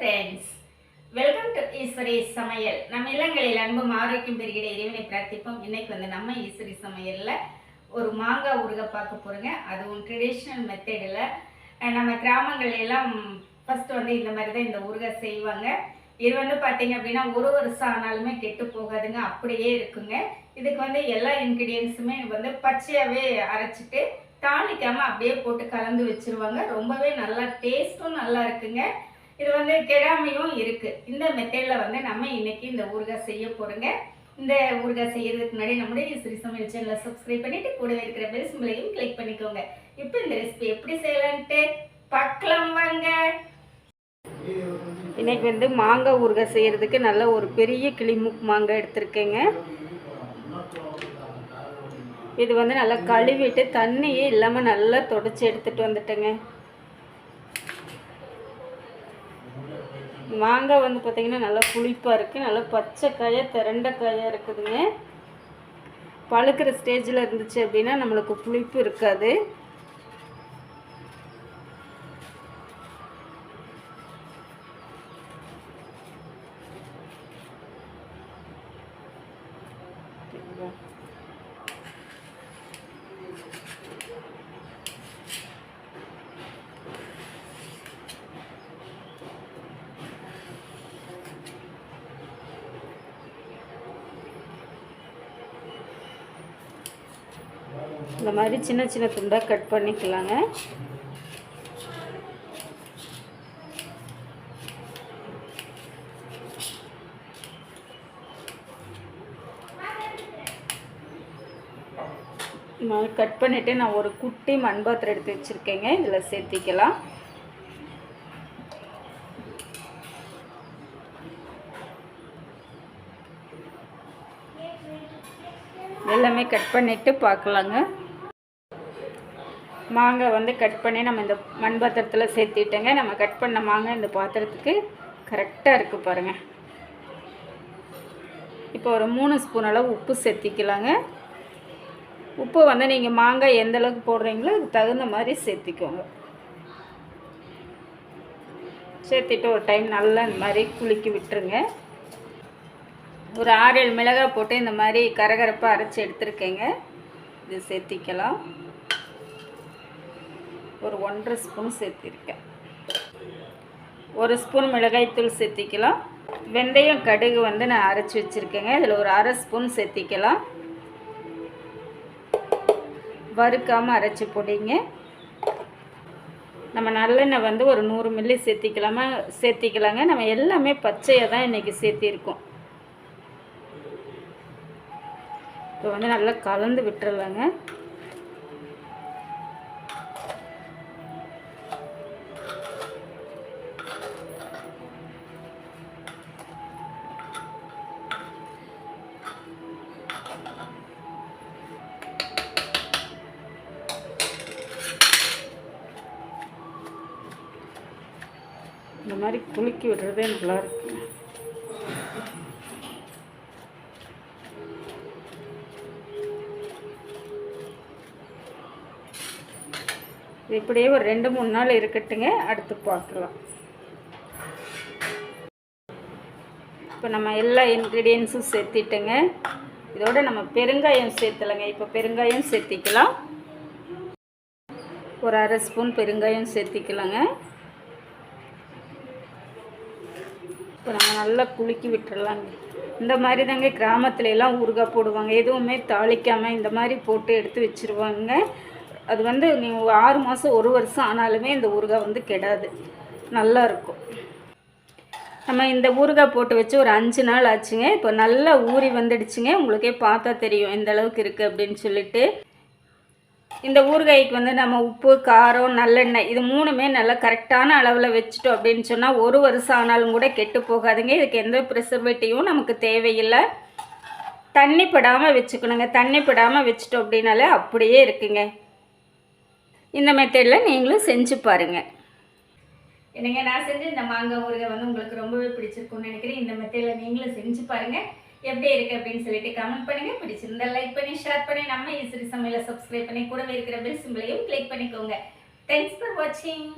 Friends welcome to Eswari சமையல். நம்ம இல்லங்களில் அன்பும் ஆரோக்கியம் பெறுகிற இறைவனை பிரார்த்திப்போம். இன்னைக்கு வந்து நம்ம ஈஸ்வரி சமையலில் ஒரு மாங்காய் ஊறுகாய் பார்க்க போகிறோங்க அதுவும் ட்ரெடிஷ்னல் மெத்தடில் நம்ம கிராமங்கள்ல எல்லாம் ஃபஸ்ட்டு வந்து இந்த மாதிரி தான் இந்த ஊறுகாய் செய்வாங்க. இது வந்து பார்த்தீங்க அப்படின்னா ஒரு வருஷம் ஆனாலுமே கெட்டு போகாதுங்க. அப்படியே இருக்குங்க. இதுக்கு வந்து எல்லா இன்க்ரீடியன்ஸுமே வந்து பச்சையாகவே அரைச்சிட்டு தாளிக்காமல் அப்படியே போட்டு கலந்து வச்சிருவாங்க. ரொம்பவே நல்லா டேஸ்ட்டும் நல்லா இருக்குங்க. இது வந்து கெடாமையும் இருக்குது இந்த மெத்தடில் வந்து நம்ம இன்றைக்கி இந்த ஊறுகாய் செய்ய போகிறோங்க இந்த ஊறுகாய் செய்யறதுக்கு முன்னாடி நம்முடைய ஸ்ரீ சமையல் சேனலை சப்ஸ்கிரைப் பண்ணிவிட்டு கூடவே இருக்கிற பெல் சிம்பிளையும் கிளிக் பண்ணிக்கோங்க. இப்போ இந்த ரெசிபி எப்படி செய்யலான்ட்டு பார்க்கலாம் வாங்க. இன்றைக்கி வந்து மாங்காய் ஊறுகாய் செய்கிறதுக்கு நல்ல ஒரு பெரிய கிளிமுக் மாங்காய் எடுத்திருக்கேங்க. இது வந்து நல்லா கழுவிட்டு தண்ணியே இல்லாமல் நல்லா தொடச்சி எடுத்துகிட்டு வந்துட்டேங்க. மாங்காய் வந்து பார்த்திங்கன்னா நல்லா புளிப்பாக இருக்குது நல்லா பச்சை காயாக திரண்ட காயாக இருக்குதுங்க. பழுக்கிற ஸ்டேஜில் இருந்துச்சு அப்படின்னா நம்மளுக்கு புளிப்பு இருக்காது. இந்த மாதிரி சின்ன சின்ன துண்டாக கட் பண்ணிக்கலாங்க. கட் பண்ணிவிட்டு நான் ஒரு குட்டி மண் பாத்திரம் எடுத்து வச்சுருக்கேங்க. இதில் சேர்த்திக்கலாம். எல்லாமே கட் பண்ணிவிட்டு பார்க்கலாங்க. மாங்காய் வந்து கட் பண்ணி நம்ம இந்த மண் பாத்திரத்தில் சேர்த்திட்டேங்க. நம்ம கட் பண்ண மாங்காய் இந்த பாத்திரத்துக்கு கரெக்டாக இருக்குது பாருங்கள் இப்போ ஒரு மூணு ஸ்பூன் அளவு உப்பு சேர்த்திக்கலாங்க. உப்பு வந்து நீங்கள் மாங்காய் எந்த அளவுக்கு போடுறீங்களோ அதுக்கு தகுந்த மாதிரி சேர்த்திக்கோங்க. சேர்த்திட்டு ஒரு டைம் நல்லா இந்த மாதிரி குலுக்கி விட்டுருங்க. ஒரு ஆறு ஏழு மிளகாய் போட்டு இந்த மாதிரி கரகரப்பாக அரைச்சி எடுத்துருக்கேங்க. இது சேர்த்திக்கலாம். ஒரு ஒன்றரை ஸ்பூன் சேர்த்திருக்கேன். ஒரு ஸ்பூன் மிளகாய்த்தூள் சேர்த்திக்கலாம். வெந்தயம் கடுகு வந்து நான் அரைச்சி வச்சுருக்கேங்க. இதில் ஒரு அரை ஸ்பூன் சேர்த்திக்கலாம். வறுக்காமல் அரைச்சி பொடிங்க. நம்ம நல்லெண்ணெய் வந்து ஒரு நூறு மில்லி சேர்த்திக்கலாமா? சேர்த்திக்கலாங்க. நம்ம எல்லாமே பச்சையாக தான் இன்றைக்கி சேர்த்திருக்கோம். இப்போ வந்து நல்லா கலந்து விட்டுறலாங்க. இந்த மாதிரி குலுக்கி விடுறதே நல்லா இருக்கு. இப்படியே ஒரு ரெண்டு மூணு நாள் இருக்கட்டுங்க. அடுத்து பார்க்கலாம். இப்போ நம்ம எல்லா இன்க்ரீடியன்ஸும் சேர்த்திட்டோங்க. இதோட நம்ம பெருங்காயம் சேர்த்தலைங்க. இப்போ பெருங்காயம் சேர்த்திக்கலாம். ஒரு அரை ஸ்பூன் பெருங்காயம் சேர்த்திக்கலாங்க. இப்போ நம்ம நல்லா குலுக்கி விட்டுறலாங்க. இந்த மாதிரி தாங்க கிராமத்துல எல்லாம் ஊறுகாய் போடுவாங்க. எதுவுமே தாளிக்காமல் இந்த மாதிரி போட்டு எடுத்து வச்சுருவாங்க. அது வந்து நீங்கள் ஆறு மாதம் ஒரு வருஷம் ஆனாலுமே இந்த ஊறுகாய் வந்து கெடாது. நல்லாயிருக்கும் நம்ம இந்த ஊறுகாய் போட்டு வச்சு ஒரு அஞ்சு நாள் ஆச்சுங்க. இப்போ நல்லா ஊறி வந்துடுச்சுங்க. உங்களுக்கே பார்த்தா தெரியும். எந்த அளவுக்கு இருக்குது அப்படின்னு சொல்லிட்டு. இந்த ஊறுகாய்க்கு வந்து நம்ம உப்பு காரம் நல்லெண்ணெய் இது மூணுமே நல்லா கரெக்டான அளவில் வச்சுட்டோம் அப்படின்னு சொன்னால் ஒரு வருஷம் ஆனாலும் கூட கெட்டு போகாதுங்க. இதுக்கு எந்த ப்ரிசர்வேட்டிவும் நமக்கு தேவையில்லை. தண்ணி படாமல் வச்சுக்கணுங்க. தண்ணி படாமல் வச்சுட்டோம் அப்படின்னாலே அப்படியே இருக்குங்க. இந்த மெத்தடில் நீங்களும் செஞ்சு பாருங்கள் என்னங்க நான் செஞ்சு இந்த மாங்காய் ஊறுகாய் வந்து உங்களுக்கு ரொம்பவே பிடிச்சிருக்கும்னு நினைக்கிறேன். இந்த மெத்தடில் நீங்களும் செஞ்சு பாருங்கள் எப்படி இருக்கு அப்படின்னு சொல்லிட்டு கமெண்ட் பண்ணுங்க. பிடிச்சிருந்தா லைக் பண்ணி ஷேர் பண்ணி நம்ம ஈஸ்வரி சமையலை சப்ஸ்கிரைப் பண்ணி கூடவே இருக்கிற பெல் சிம்பிளையும் கிளிக் பண்ணிக்கோங்க. தேங்க்ஸ் ஃபார் வாட்சிங்